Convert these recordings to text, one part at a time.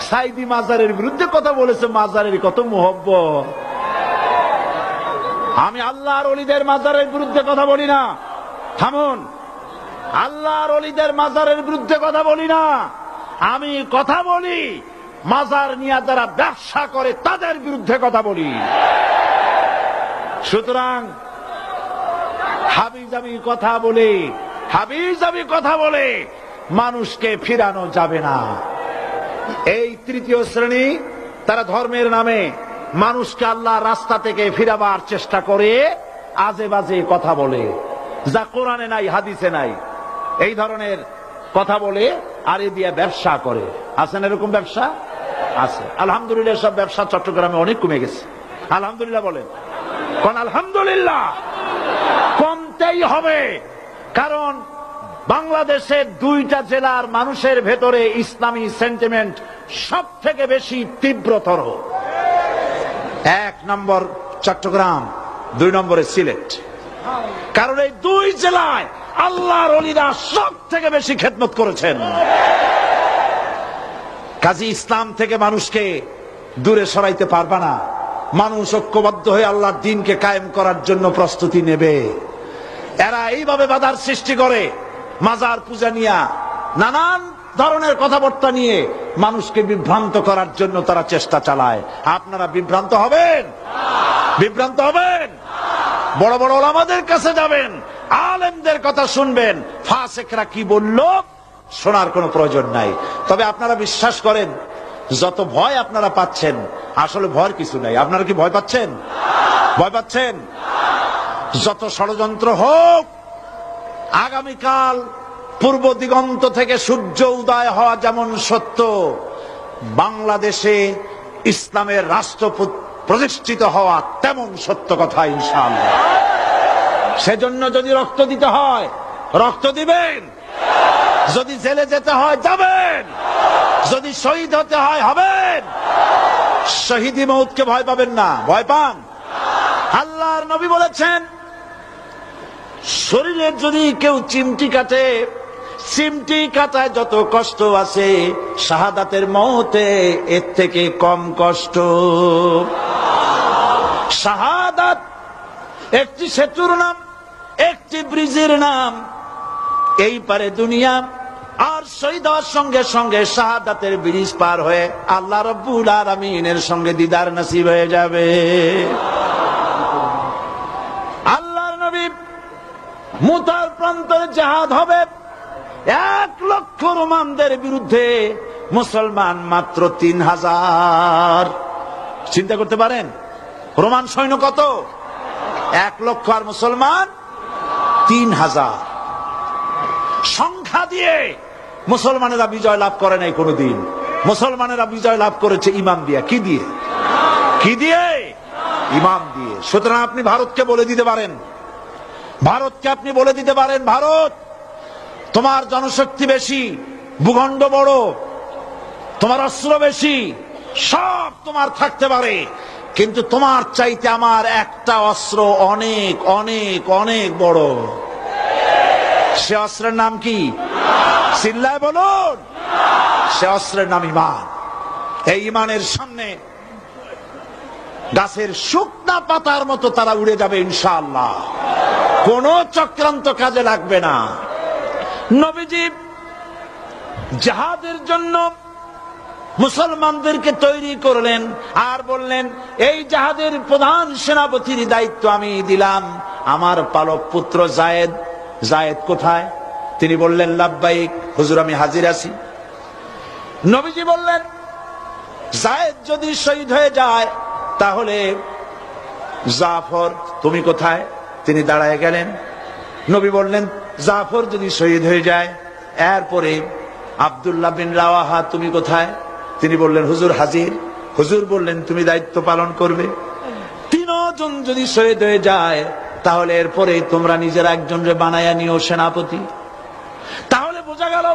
সাইদি মাজারের বিরুদ্ধে কথা বলেছে, মাজারের কত মোহব্বত। আমি আল্লাহর অলিদের মাজারের বিরুদ্ধে কথা বলি না। থামুন। আল্লাহর অলিদের মাজারের বিরুদ্ধে কথা বলি না। আমি কথা বলি, মাজার নিয়ে যারা ব্যবসা করে, তাদের বিরুদ্ধে কথা বলি। সুতরাং হাবিজাবি কথা বলে হাবিজাবি কথা বলে, মানুষকে ফিরানো যাবে না। এই তৃতীয় শ্রেণি তারা ধর্মের নামে মানুষকে আল্লাহ রাস্তা থেকে ফিরাবার চেষ্টা করে, আজে বাজে কথা বলে। যা কোরআনে নাই, হাদিসে নাই, এই ধরনের কথা বলে, আর এ দিয়ে ব্যবসা করে। আছেন এরকম ব্যবসা? আছে। আলহামদুলিল্লাহ, সব ব্যবসা চট্টগ্রামে অনেক কমে গেছে। আলহামদুলিল্লাহ বলেন। কোন আলহামদুলিল্লাহ কমতেই হবে। কারণ বাংলাদেশের দুইটা জেলার মানুষের ভেতরে ইসলামী সেন্টিমেন্ট সব থেকে বেশি তীব্রতর। এক নম্বর চট্টগ্রাম, দুই নম্বরে সিলেট। কারণ এই দুই জেলায় আল্লাহর অলিরা সব থেকে বেশি খেদমত করেছেন। কাজী ইসলাম থেকে মানুষকে দূরে সরাইতে পারবা না। মানুষ ঐক্যবদ্ধ হয়ে আল্লাহর দিনকে কায়েম করার জন্য প্রস্তুতি নেবে। এরা এইভাবে বাধার সৃষ্টি করে। মাজার পূজা নিয়া নানান ধরনের কথাবার্তা নিয়ে মানুষকে বিভ্রান্ত করার জন্য তারা চেষ্টা চালায়। আপনারা বিভ্রান্ত হবেন? বিভ্রান্ত হবেন? বড় বড় ওলামাদের কাছে যাবেন, আলেমদের কথা শুনবেন। ফাসেকরা কি বলল, শোনার কোনো প্রয়োজন নাই। তবে আপনারা বিশ্বাস করেন, যত ভয় আপনারা পাচ্ছেন, আসলে ভয় কিছু নাই। আপনারা কি ভয় পাচ্ছেন? ভয় পাচ্ছেন? যত ষড়যন্ত্র হোক, আগামীকাল পূর্ব দিগন্ত থেকে সূর্য উদয় হওয়া যেমন সত্য, বাংলাদেশে ইসলামের রাষ্ট্র প্রতিষ্ঠিত হওয়া তেমন সত্য কথা ইনশাআল্লাহ। সেজন্য যদি রক্ত দিতে হয়, রক্ত দিবেন। যদি জেলে যেতে হয়, যাবেন। যদি শহীদ হতে হয়, হবেন। শহীদি মৌতকে ভয় পাবেন না, ভয় পান। আল্লাহর নবী বলেছেন শরীরের যদি কেউ চিমটি কাটে চিমটি কাটায় যত কষ্ট আছে, শাহাদাতের মতে এর থেকে কম কষ্ট। শাহাদাত, একটি সেতুর নাম, একটি ব্রিজের নাম। এই পারে দুনিয়া, আর শহীদ হওয়ার সঙ্গে সঙ্গে শাহাদাতের ব্রিজ পার হয়ে আল্লাহ রব্বুল আলমিনের সঙ্গে দিদার নসিব হয়ে যাবে। আল্লাহর নবী মুতার প্রান্তরে জাহাদ হবে। এক লক্ষ রোমানদের বিরুদ্ধে মুসলমান মাত্র তিন হাজার। চিন্তা করতে পারেন? রোমান সৈন্য কত? এক লক্ষ আর মুসলমান তিন হাজার। সংখ্যা দিয়ে মুসলমানেরা বিজয় লাভ করে নাই কোনোদিন। মুসলমানেরা বিজয় লাভ করেছে ইমাম দিয়া। কি দিয়ে? কি দিয়ে? ইমাম দিয়ে। সুতরাং আপনি ভারতকে বলে দিতে পারেন। ভারতকে আপনি বলে দিতে পারেন, ভারত। তোমার জনশক্তি বেশি, ভূখণ্ড বড়, তোমার অস্ত্র বেশি, সব তোমার থাকতে পারে। কিন্তু তোমার চাইতে আমার একটা অস্ত্র অনেক অনেক অনেক বড়। সে অস্ত্রের নাম কি? চিল্লায় বলুন। সে অস্ত্রের নাম ইমান। এই ইমানের সামনে গাছের শুকনা পাতার মতো তারা উড়ে যাবে ইনশাআল্লাহ। কোন চক্রান্ত কাজে লাগবে না। নবীজি জাহাদের জন্য মুসলমানদেরকে তৈরি করলেন আর বললেন, এই জাহাদের প্রধান সেনাপতির দায়িত্ব আমি দিলাম। আমার পালক পুত্র জায়েদ জায়েদ কোথায়? তিনি বললেন লাভবাইক হুজুর আমি হাজির আছি। নবীজি বললেন, জায়েদ যদি শহীদ হয়ে যায়, তাহলে জাফর, তুমি কোথায়? তিনি দাঁড়ায় গেলেন। নবী বললেন, জাফর যদি শহীদ হয়ে যায়, এরপরে আব্দুল্লাহ বিন রাওয়াহা, তুমি কোথায়? তিনি বললেন, হুজুর হাজির। হুজুর বললেন, তুমি দায়িত্ব পালন করবে। তিনজন যদি শহীদ হয়ে যায়, তাহলে এরপরে তোমরা নিজের একজনরে বানায়া নিও সেনাপতি। তাহলে বোঝা গেল,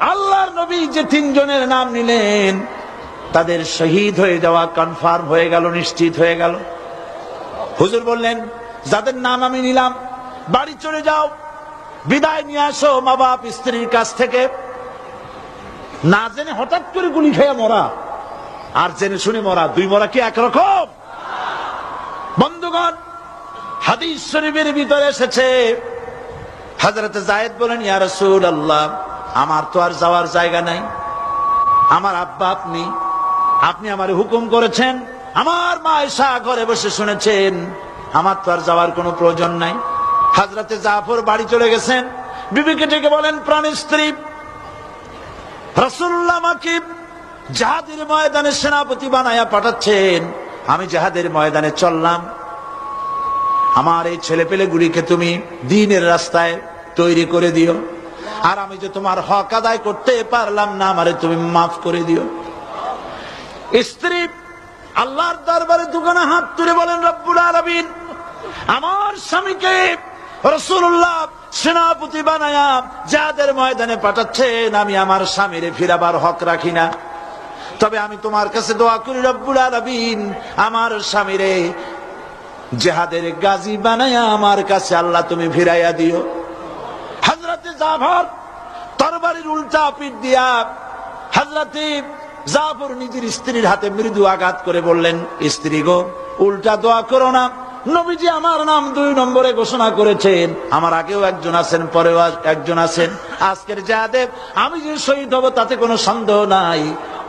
আল্লাহর নবী যে তিনজনের নাম নিলেন, তাদের শহীদ হয়ে যাওয়া কনফার্ম হয়ে গেল, নিশ্চিত হয়ে গেল। হুজুর বললেন, যাদের নাম আমি নিলাম বাড়ি চলে যাও, বিদায় নিয়ে আসো মা বাপ স্ত্রীর কাছ থেকে। না জেনে হঠাৎ করে গুলি খেয়ে মরা। আর জেনে শুনে মরা, দুই মরা কি একরকম? বন্ধুগণ, হাদিস শরীফের ভিতরে এসেছে হজরত জায়েদ বলেন, ইয়া রাসূল আল্লাহ আমার তো আর যাওয়ার জায়গা নাই। আমার আব্বা আপনি আপনি আমার হুকুম করেছেন, আমার মা এসা ঘরে বসে শুনেছেন, আমার তো আর যাওয়ার কোনো প্রয়োজন নাই। হাজরাতে জাফর বাড়ি চলে গেছেন। বিবিকে ডেকে বলেন, প্রাণের স্ত্রী রসুল্লাহ জাহাদের ময়দানে সেনাপতি বানায়া পাঠাচ্ছেন। আমি জাহাদের ময়দানে চললাম। আমার এই ছেলে পেলে গুলিকে তুমি দিনের রাস্তায় তৈরি করে দিও। আর আমি যে তোমার হক আদায় করতে পারলাম না, আমারে তুমি মাফ করে দিও। স্ত্রী আল্লাহর দরবারে দোকানে হাত তুলে বলেন, রব্বুল আলামিন, আমার স্বামীকে রসুল্লাহ সেনাপতি বানায়া যাদের ময়দানে পাঠাচ্ছেন, আমি আমার স্বামীরে ফিরাবার হক রাখি না। তবে আমি তোমার কাছে দোয়া করি, রব্বুল আলামিন, আমার স্বামীরে জেহাদের গাজী বানায়া আমার কাছে আল্লাহ তুমি ফিরাইয়া দিও। হজরতে জাফর তরবারির উল্টা পিঠ দিয়া হজরতে জাফর নিজের স্ত্রীর হাতে মৃদু আঘাত করে বললেন, স্ত্রী গো, উল্টা দোয়া করো না। নবীজি আমার নাম দুই নম্বরে ঘোষণা করেছেন। আমার আগেও একজন আছেন, পরেও একজন আছেন। আজকের জাহাদেব আমি যে শহীদ হব তাতে কোনো সন্দেহ নাই।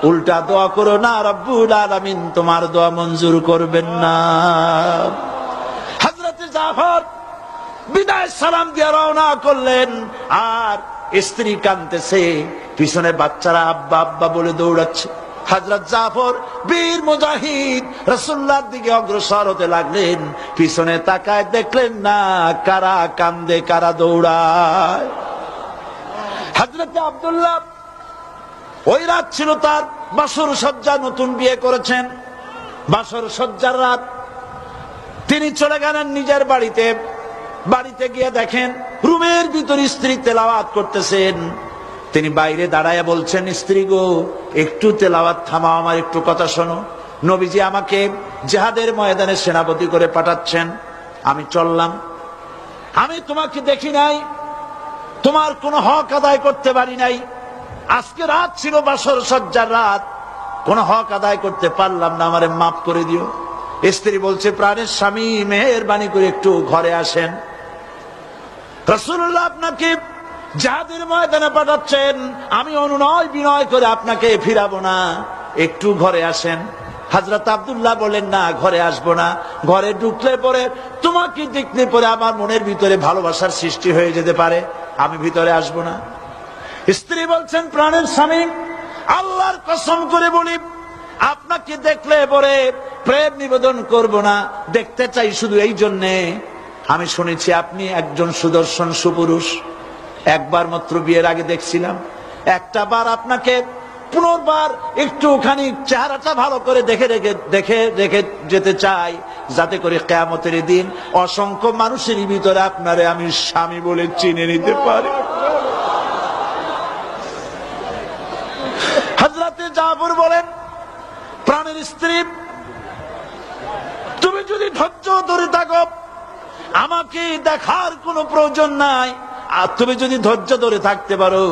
উল্টা দোয়া করো না, রব্বুল আলামিন, তোমার দোয়া মঞ্জুর করবেন না। হজরতে জাফর বিদায় সালাম দিয়ে রওনা করলেন, আর স্ত্রী কানতেছে পিছনে বাচ্চারা আব্বা আব্বা বলে দৌড়াচ্ছে। হাজরত জাফর বীর মুজাহিদ রসুল্লার দিকে অগ্রসর হতে লাগলেন। পিছনে তাকায় দেখলেন না, কারা কান্দে, কারা দৌড়ায়। হাজরতে আবদুল্লাহ ওই রাত ছিল তার বাসর সজ্জা নতুন বিয়ে করেছেন। বাসর সজ্জার রাত। তিনি চলে গেলেন নিজের বাড়িতে। বাড়িতে গিয়ে দেখেন রুমের ভিতর স্ত্রী তেলাওয়াত করতেছেন। তিনি বাইরে দাঁড়ায় বলছেন, স্ত্রী গো, একটু তেলাওয়াত থামাও আমার একটু কথা শোনো। নবীজি আমাকে জেহাদের ময়দানে সেনাপতি করে পাঠাচ্ছেন। আমি চললাম। আমি তোমাকে দেখি নাই। তোমার কোনো হক আদায় করতে পারি নাই। আজকে রাত ছিল বাসর সজ্জার রাত। কোন হক আদায় করতে পারলাম না, আমারে মাফ করে দিও। স্ত্রী বলছে, প্রাণের স্বামী মেহরবানি করে একটু ঘরে আসেন। রসুল্লাহ আপনাকে যাদের ময়দানে পাঠাচ্ছেন, আমি অনুনয় বিনয় করে আপনাকে ফিরাবো না। একটু ঘরে আসেন। হাজরত আবদুল্লাহ বলেন, না, ঘরে আসব না। ঘরে ঢুকলে পরে তোমাকে দেখলে পরে আমার মনের ভিতরে ভালোবাসার সৃষ্টি হয়ে যেতে পারে। আমি ভিতরে আসব না। স্ত্রী বলছেন, প্রাণের স্বামী, আল্লাহর কসম করে বলি, আপনাকে দেখলে পরে প্রেম নিবেদন করব না। দেখতে চাই শুধু এই জন্যে। আমি শুনেছি আপনি একজন সুদর্শন সুপুরুষ। একবার মাত্র বিয়ের আগে দেখছিলাম। একটা বার আপনাকে পুনর্বার একটুখানি চেহারাটা ভালো করে দেখে রেখে দেখে রেখে যেতে চাই, যাতে করে কেয়ামতের দিন অসংখ্য মানুষের ভিতরে আপনারে আমি স্বামী বলে চিনে নিতে পারি। হাজরাতে জাফর বলেন, প্রাণের স্ত্রী, তুমি যদি ধৈর্য ধরে থাকো, আমাকে দেখার কোনো প্রয়োজন নাই। আর তুমি যদি ধৈর্য ধরে থাকতে পারো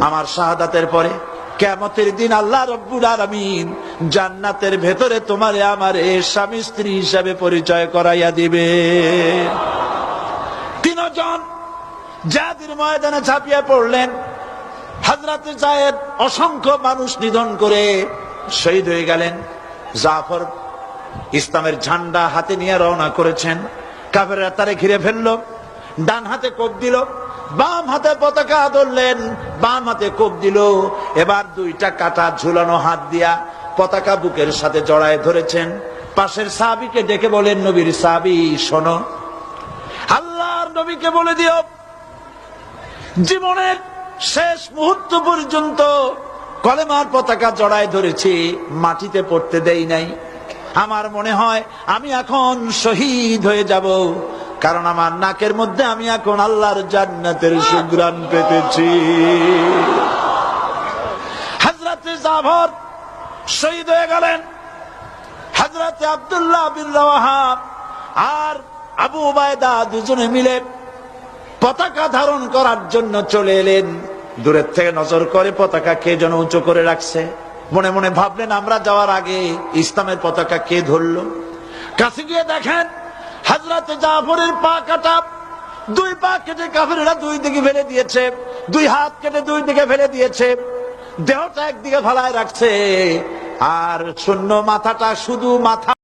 আমার শাহাদাতের পরে কেমতের দিন আল্লাহ রব্বুল আলমিন জান্নাতের ভেতরে তোমারে আমার এ স্বামী স্ত্রী হিসাবে পরিচয় করাইয়া দিবে। তিনজন জাতির ময়দানে ঝাঁপিয়ে পড়লেন। হাজরাতে জায়েদ অসংখ্য মানুষ নিধন করে শহীদ হয়ে গেলেন। জাফর ইসলামের ঝান্ডা হাতে নিয়ে রওনা করেছেন। কাফেররা তারে ঘিরে ফেলল। ডান হাতে কোপ দিল, বাম হাতে পতাকা ধরলেন, বাম হাতে কোপ দিল। এবার দুইটা কাটা ঝুলানো হাত দিয়া পতাকা বুকের সাথে জড়ায় ধরেছেন। পাশের সাহাবিকে ডেকে বলেন, নবীর সাহাবি, শোনো। আল্লাহর নবীকে বলে দিও, জীবনের শেষ মুহূর্ত পর্যন্ত কলেমার পতাকা জড়ায় ধরেছি, মাটিতে পড়তে দেই নাই। আমার মনে হয় আমি এখন শহীদ হয়ে যাব। কারণ আমার নাকের মধ্যে আমি এখন আল্লাহর জান্নাতের সুগ্রাণ পেতেছি। হাজরাতে জাভর শহীদ হয়ে গেলেন। হাজরাতে আব্দুল্লাহ বিন রাওয়াহা আর আবু উবায়দা দুজনে মিলে পতাকা ধারণ করার জন্য চলে এলেন। দূরের থেকে নজর করে পতাকা কে যেন উঁচু করে রাখছে। মনে মনে ভাবলেন, আমরা যাওয়ার আগে ইসলামের পতাকা কে ধরল? কাছে গিয়ে দেখেন হাজরাতে জাফরের পা কাটা। দুই পা কেটে কাফেরেরা দুই দিকে ফেলে দিয়েছে। দুই হাত কেটে দুই দিকে ফেলে দিয়েছে। দেহটা একদিকে ফালায় রাখছে। আর শূন্য মাথাটা শুধু মাথা